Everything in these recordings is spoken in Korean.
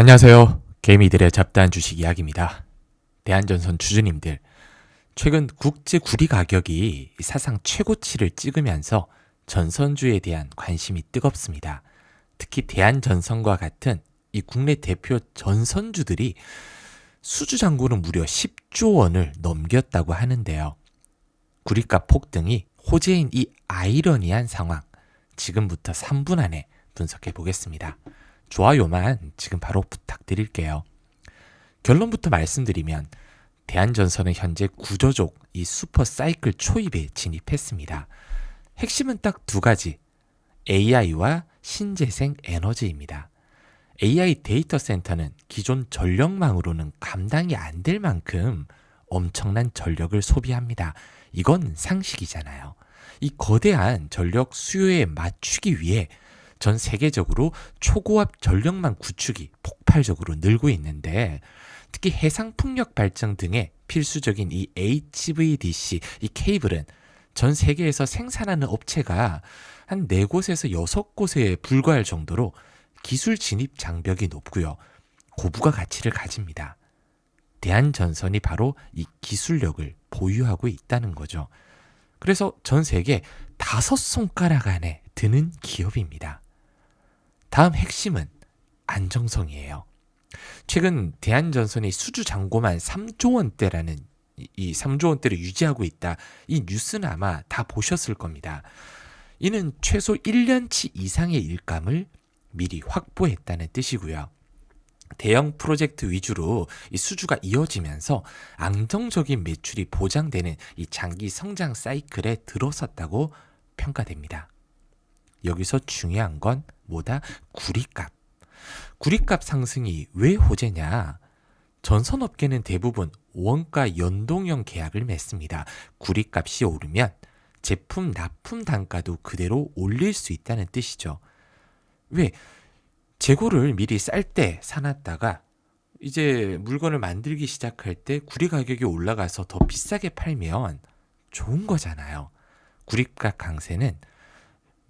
안녕하세요. 개미들의 잡다한 주식 이야기입니다. 대한전선 주주님들, 최근 국제 구리 가격이 사상 최고치를 찍으면서 전선주에 대한 관심이 뜨겁습니다. 특히 대한전선과 같은 이 국내 대표 전선주들이 수주 잔고는 무려 10조 원을 넘겼다고 하는데요. 구리값 폭등이 호재인 이 아이러니한 상황, 지금부터 3분 안에 분석해 보겠습니다. 좋아요만 지금 바로 부탁드릴게요. 결론부터 말씀드리면 대한전선은 현재 구조적 이 슈퍼 사이클 초입에 진입했습니다. 핵심은 딱 두 가지. AI와 신재생 에너지입니다. AI 데이터 센터는 기존 전력망으로는 감당이 안 될 만큼 엄청난 전력을 소비합니다. 이건 상식이잖아요. 이 거대한 전력 수요에 맞추기 위해 전 세계적으로 초고압 전력망 구축이 폭발적으로 늘고 있는데 특히 해상 풍력 발전 등의 필수적인 이 HVDC 이 케이블은 전 세계에서 생산하는 업체가 한 네 곳에서 여섯 곳에 불과할 정도로 기술 진입 장벽이 높고요. 고부가 가치를 가집니다. 대한전선이 바로 이 기술력을 보유하고 있다는 거죠. 그래서 전 세계 다섯 손가락 안에 드는 기업입니다. 다음 핵심은 안정성이에요. 최근 대한전선이 수주 잔고만 3조 원대라는 이 3조 원대를 유지하고 있다. 이 뉴스는 아마 다 보셨을 겁니다. 이는 최소 1년치 이상의 일감을 미리 확보했다는 뜻이고요. 대형 프로젝트 위주로 이 수주가 이어지면서 안정적인 매출이 보장되는 이 장기 성장 사이클에 들어섰다고 평가됩니다. 여기서 중요한 건 뭐다? 구리값. 구리값 상승이 왜 호재냐? 전선업계는 대부분 원가 연동형 계약을 맺습니다. 구리값이 오르면 제품 납품 단가도 그대로 올릴 수 있다는 뜻이죠. 왜? 재고를 미리 쌀 때 사놨다가 이제 물건을 만들기 시작할 때 구리 가격이 올라가서 더 비싸게 팔면 좋은 거잖아요. 구리값 강세는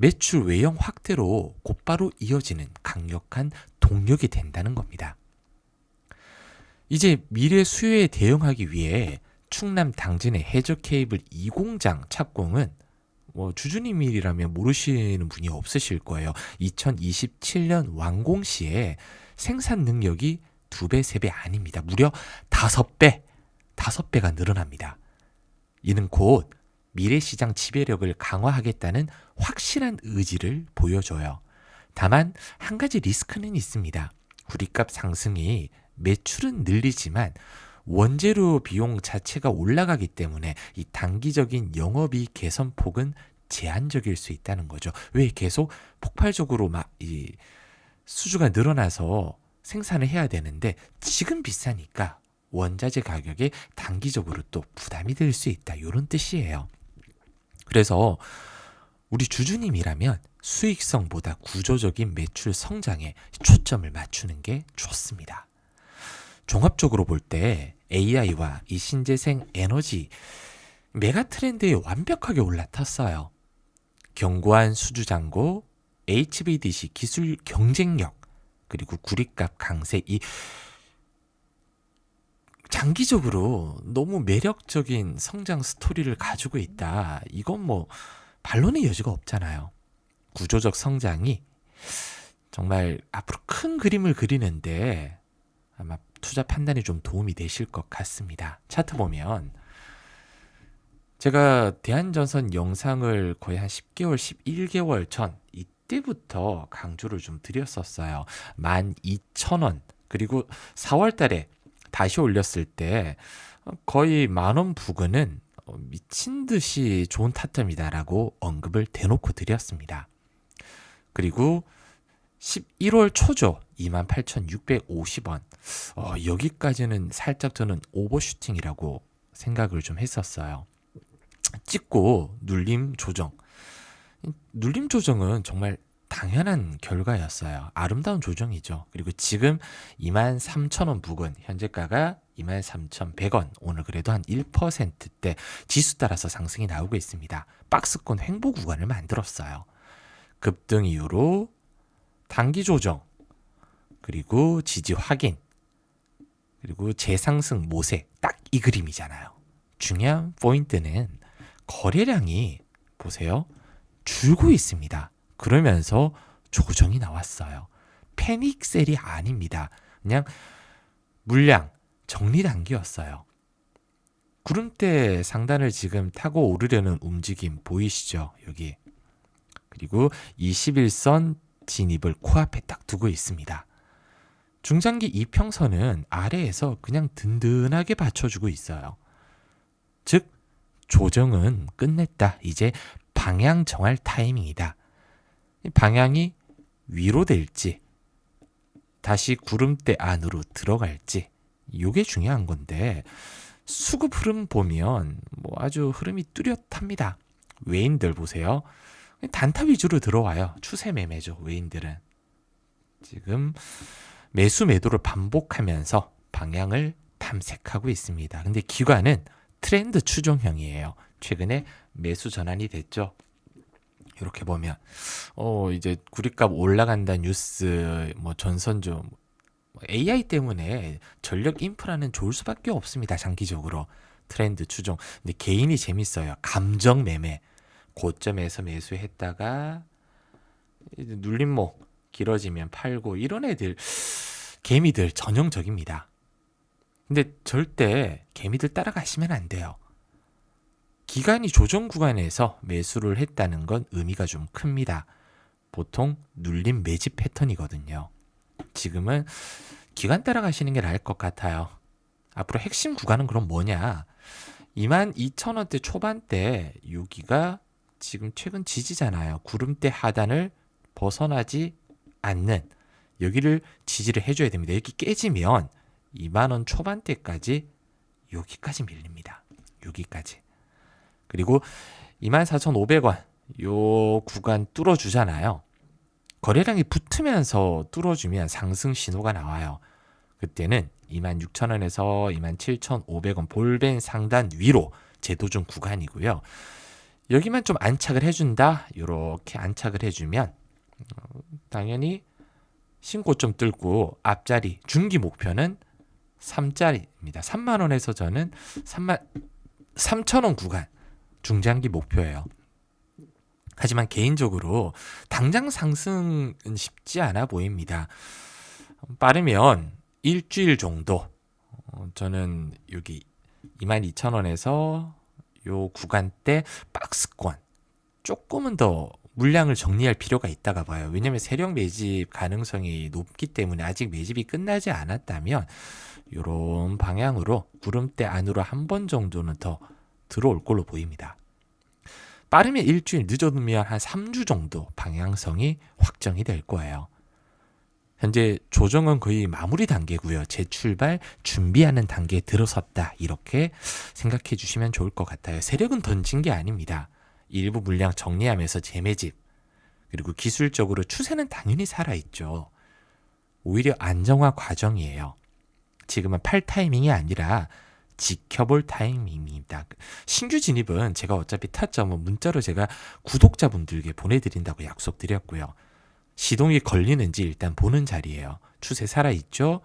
매출 외형 확대로 곧바로 이어지는 강력한 동력이 된다는 겁니다. 이제 미래 수요에 대응하기 위해 충남 당진의 해저 케이블 2공장 착공은 뭐 주주님이라면 모르시는 분이 없으실 거예요. 2027년 완공 시에 생산 능력이 두 배, 세배 아닙니다. 무려 다섯 배, 다섯 배가 늘어납니다. 이는 곧 미래 시장 지배력을 강화하겠다는 확실한 의지를 보여줘요. 다만 한 가지 리스크는 있습니다. 구리값 상승이 매출은 늘리지만 원재료 비용 자체가 올라가기 때문에 이 단기적인 영업이익 개선 폭은 제한적일 수 있다는 거죠. 왜 계속 폭발적으로 막 이 수주가 늘어나서 생산을 해야 되는데 지금 비싸니까 원자재 가격에 단기적으로 또 부담이 될 수 있다. 이런 뜻이에요. 그래서 우리 주주님이라면 수익성보다 구조적인 매출 성장에 초점을 맞추는 게 좋습니다. 종합적으로 볼 때 AI와 이 신재생 에너지 메가 트렌드에 완벽하게 올라탔어요. 견고한 수주 잔고, HVDC 기술 경쟁력, 그리고 구리값 강세 이 장기적으로 너무 매력적인 성장 스토리를 가지고 있다. 이건 뭐 반론의 여지가 없잖아요. 구조적 성장이 정말 앞으로 큰 그림을 그리는데 아마 투자 판단이 좀 도움이 되실 것 같습니다. 차트 보면 제가 대한전선 영상을 거의 한 10개월, 11개월 전 이때부터 강조를 좀 드렸었어요. 12,000원 그리고 4월 달에 다시 올렸을 때 거의 만원 부근은 미친 듯이 좋은 타점이다라고 언급을 대놓고 드렸습니다. 그리고 11월 초죠. 28,650원. 어, 여기까지는 살짝 저는 오버슈팅이라고 생각을 좀 했었어요. 찍고 눌림 조정. 눌림 조정은 정말 당연한 결과였어요. 아름다운 조정이죠. 그리고 지금 23,000원 부근 현재가가 23,100원. 오늘 그래도 한 1%대 지수 따라서 상승이 나오고 있습니다. 박스권 횡보 구간을 만들었어요. 급등 이후로 단기 조정 그리고 지지 확인, 그리고 재상승 모색 딱이 그림이잖아요. 중요한 포인트는 거래량이 보세요. 줄고 있습니다. 그러면서 조정이 나왔어요. 패닉셀이 아닙니다. 그냥 물량 정리 단계였어요. 구름대 상단을 지금 타고 오르려는 움직임 보이시죠? 여기. 그리고 21선 진입을 코앞에 딱 두고 있습니다. 중장기 이평선은 아래에서 그냥 든든하게 받쳐주고 있어요. 즉, 조정은 끝냈다. 이제 방향 정할 타이밍이다. 방향이 위로 될지, 다시 구름대 안으로 들어갈지, 이게 중요한 건데, 수급 흐름 보면 뭐 아주 흐름이 뚜렷합니다. 외인들 보세요. 단타 위주로 들어와요. 추세 매매죠. 외인들은. 지금 매수 매도를 반복하면서 방향을 탐색하고 있습니다. 근데 기관은 트렌드 추종형이에요. 최근에 매수 전환이 됐죠. 이렇게 보면 어 이제 구리값 올라간다 뉴스 뭐 전선주 AI 때문에 전력 인프라는 좋을 수밖에 없습니다. 장기적으로 트렌드 추종. 근데 개인이 재밌어요. 감정 매매. 고점에서 매수했다가 이제 눌림목 길어지면 팔고 이런 애들 개미들 전형적입니다. 근데 절대 개미들 따라가시면 안 돼요. 기간이 조정 구간에서 매수를 했다는 건 의미가 좀 큽니다. 보통 눌림 매집 패턴이거든요. 지금은 기간 따라가시는 게 나을 것 같아요. 앞으로 핵심 구간은 그럼 뭐냐? 22,000원대 초반대 여기가 지금 최근 지지잖아요. 구름대 하단을 벗어나지 않는 여기를 지지를 해줘야 됩니다. 여기 깨지면 2만 원 초반대까지 여기까지 밀립니다. 여기까지. 그리고 24,500원 요 구간 뚫어주잖아요. 거래량이 붙으면서 뚫어주면 상승 신호가 나와요. 그때는 26,000원에서 27,500원 볼벤 상단 위로 제도중 구간이고요. 여기만 좀 안착을 해준다. 이렇게 안착을 해주면 어, 당연히 신고점 뚫고 앞자리 중기 목표는 3자리입니다. 3만 원에서 저는 3만 3천 원 구간 중장기 목표예요. 하지만 개인적으로 당장 상승은 쉽지 않아 보입니다. 빠르면 일주일 정도 어, 저는 여기 22,000원에서 요 구간대 박스권 조금은 더 물량을 정리할 필요가 있다가 봐요. 왜냐하면 세력 매집 가능성이 높기 때문에 아직 매집이 끝나지 않았다면 이런 방향으로 구름대 안으로 한 번 정도는 더 들어올 걸로 보입니다. 빠르면 일주일, 늦어두면 한 3주 정도 방향성이 확정이 될 거예요. 현재 조정은 거의 마무리 단계고요. 재출발 준비하는 단계에 들어섰다. 이렇게 생각해 주시면 좋을 것 같아요. 세력은 던진 게 아닙니다. 일부 물량 정리하면서 재매집 그리고 기술적으로 추세는 당연히 살아있죠. 오히려 안정화 과정이에요. 지금은 팔 타이밍이 아니라 지켜볼 타이밍입니다. 신규 진입은 제가 어차피 타점은 문자로 제가 구독자분들께 보내드린다고 약속드렸고요. 시동이 걸리는지 일단 보는 자리예요. 추세 살아있죠?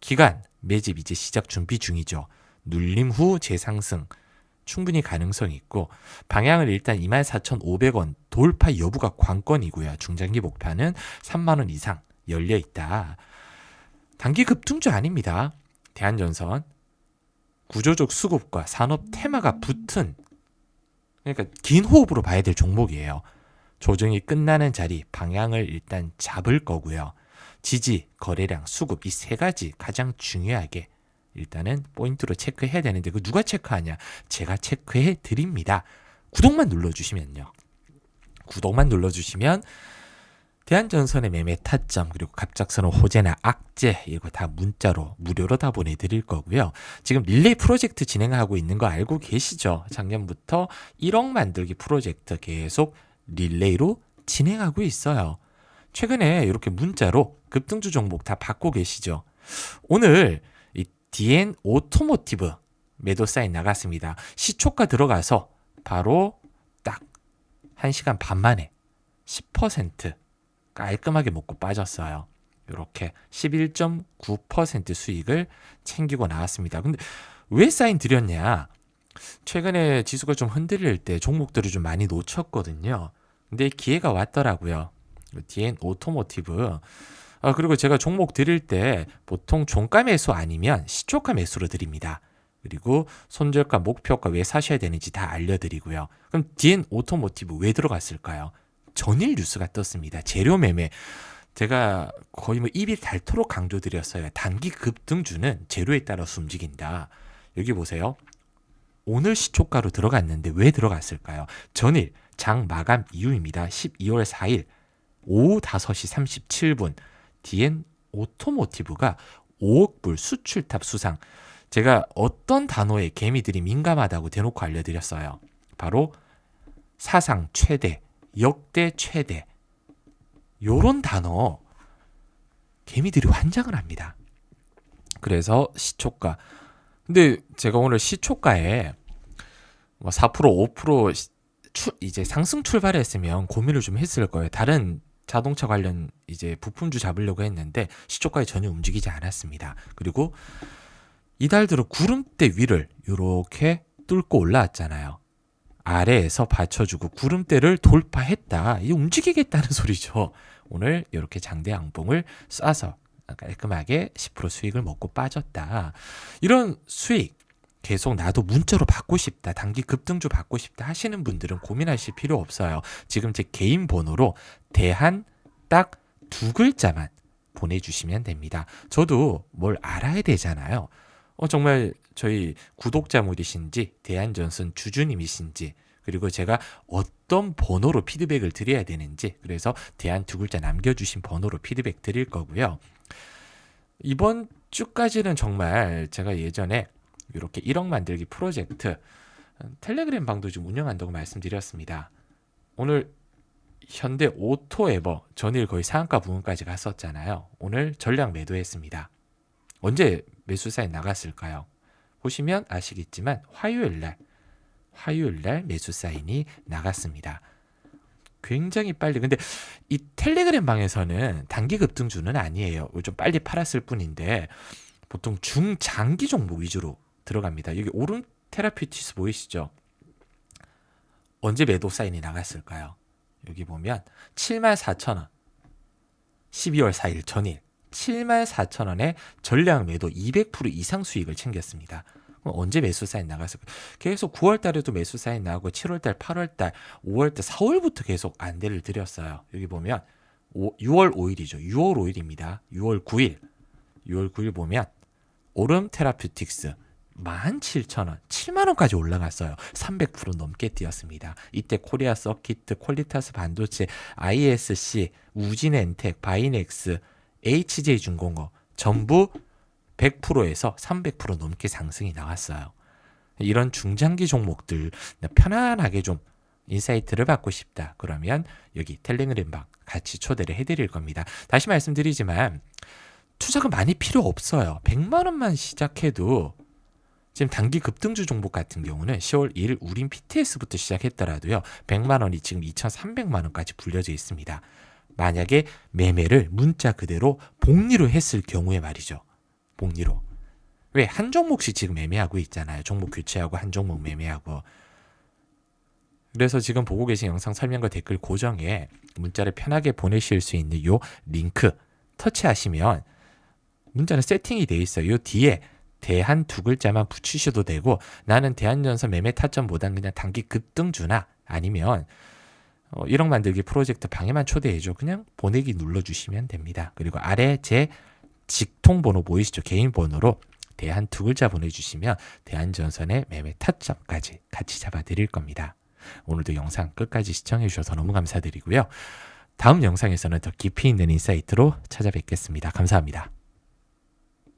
기간, 매집 이제 시작 준비 중이죠. 눌림 후 재상승 충분히 가능성이 있고 방향을 일단 24,500원 돌파 여부가 관건이고요. 중장기 목표는 3만 원 이상 열려 있다. 단기 급등주 아닙니다. 대한전선 구조적 수급과 산업 테마가 붙은 그러니까 긴 호흡으로 봐야 될 종목이에요. 조정이 끝나는 자리 방향을 일단 잡을 거고요. 지지, 거래량, 수급 이 세 가지 가장 중요하게 일단은 포인트로 체크해야 되는데 그 누가 체크하냐? 제가 체크해 드립니다. 구독만 눌러 주시면요. 구독만 눌러 주시면 대한전선의 매매 타점 그리고 갑작스러운 호재나 악재 이거 다 문자로 무료로 다 보내드릴 거고요. 지금 릴레이 프로젝트 진행하고 있는 거 알고 계시죠? 작년부터 1억 만들기 프로젝트 계속 릴레이로 진행하고 있어요. 최근에 이렇게 문자로 급등주 종목 다 받고 계시죠? 오늘 이 DN 오토모티브 매도 사인 나갔습니다. 시초가 들어가서 바로 딱 1시간 반 만에 10% 깔끔하게 먹고 빠졌어요. 이렇게 11.9% 수익을 챙기고 나왔습니다. 근데 왜 사인 드렸냐? 최근에 지수가 좀 흔들릴 때 종목들을 좀 많이 놓쳤거든요. 근데 기회가 왔더라고요. DN 오토모티브. 아, 그리고 제가 종목 드릴 때 보통 종가 매수 아니면 시초가 매수로 드립니다. 그리고 손절가, 목표가 왜 사셔야 되는지 다 알려드리고요. 그럼 DN 오토모티브 왜 들어갔을까요? 전일 뉴스가 떴습니다. 재료 매매. 제가 거의 뭐 입이 닳도록 강조드렸어요. 단기 급등주는 재료에 따라서 움직인다. 여기 보세요. 오늘 시초가로 들어갔는데 왜 들어갔을까요? 전일 장 마감 이후입니다. 12월 4일 오후 5시 37분 DN 오토모티브가 5억 불 수출탑 수상. 제가 어떤 단어에 개미들이 민감하다고 대놓고 알려드렸어요. 바로 사상 최대, 역대 최대. 요런 단어 개미들이 환장을 합니다. 그래서 시초가. 근데 제가 오늘 시초가에 뭐4% 5% 추, 이제 상승 출발했으면 고민을 좀 했을 거예요. 다른 자동차 관련 이제 부품주 잡으려고 했는데 시초가에 전혀 움직이지 않았습니다. 그리고 이달 들어 구름대 위를 이렇게 뚫고 올라왔잖아요. 아래에서 받쳐주고 구름대를 돌파했다. 이 움직이겠다는 소리죠. 오늘 이렇게 장대 양봉을 쏴서 깔끔하게 10% 수익을 먹고 빠졌다. 이런 수익 계속 나도 문자로 받고 싶다. 단기 급등주 받고 싶다 하시는 분들은 고민하실 필요 없어요. 지금 제 개인 번호로 대한 딱 두 글자만 보내주시면 됩니다. 저도 뭘 알아야 되잖아요. 어, 정말 저희 구독자분이신지 대한전선 주주님이신지 그리고 제가 어떤 번호로 피드백을 드려야 되는지 그래서 대한 두 글자 남겨주신 번호로 피드백 드릴 거고요. 이번 주까지는 정말 제가 예전에 이렇게 1억 만들기 프로젝트 텔레그램 방도 좀 운영한다고 말씀드렸습니다. 오늘 현대 오토 에버 전일 거의 상한가 부분까지 갔었잖아요. 오늘 전량 매도했습니다. 언제 매수 사인 나갔을까요? 보시면 아시겠지만 화요일 날 화요일 날 매수 사인이 나갔습니다. 굉장히 빨리. 근데 이 텔레그램 방에서는 단기 급등주는 아니에요. 좀 빨리 팔았을 뿐인데 보통 중장기 종목 위주로 들어갑니다. 여기 오른 테라피티스 보이시죠? 언제 매도 사인이 나갔을까요? 여기 보면 74,000원 12월 4일 전일 74,000원에 전량 매도 200% 이상 수익을 챙겼습니다. 언제 매수 사인 나갔을까요? 계속 9월 달에도 매수 사인 나오고 7월 달, 8월 달, 5월 달, 4월부터 계속 안대를 드렸어요. 여기 보면 5, 6월 5일이죠. 6월 5일입니다. 6월 9일. 6월 9일 보면 오름 테라퓨틱스 17,000원, 7만원까지 올라갔어요. 300% 넘게 뛰었습니다. 이때 코리아 서키트, 퀄리타스 반도체, ISC, 우진엔텍, 바이넥스, HJ중공업 전부 100%에서 300% 넘게 상승이 나왔어요. 이런 중장기 종목들 편안하게 좀 인사이트를 받고 싶다. 그러면 여기 텔레그램방 같이 초대를 해드릴 겁니다. 다시 말씀드리지만 투자가 많이 필요 없어요. 100만 원만 시작해도 지금 단기 급등주 종목 같은 경우는 10월 1일 우린 PTS부터 시작했더라도요. 100만 원이 지금 2,300만 원까지 불려져 있습니다. 만약에 매매를 문자 그대로 복리로 했을 경우에 말이죠. 복리로. 왜 한 종목씩 지금 매매하고 있잖아요. 종목 교체하고 한 종목 매매하고. 그래서 지금 보고 계신 영상 설명과 댓글 고정에 문자를 편하게 보내실 수 있는 요 링크 터치하시면 문자는 세팅이 돼 있어요. 요 뒤에 대한 두 글자만 붙이셔도 되고 나는 대한전선 매매 타점보단 그냥 단기 급등주나 아니면 어, 1억 만들기 프로젝트 방에만 초대해줘. 그냥 보내기 눌러주시면 됩니다. 그리고 아래 제 직통 번호 보이시죠? 개인 번호로 대한 두 글자 보내주시면 대한전선의 매매 타점까지 같이 잡아드릴 겁니다. 오늘도 영상 끝까지 시청해 주셔서 너무 감사드리고요. 다음 영상에서는 더 깊이 있는 인사이트로 찾아뵙겠습니다. 감사합니다.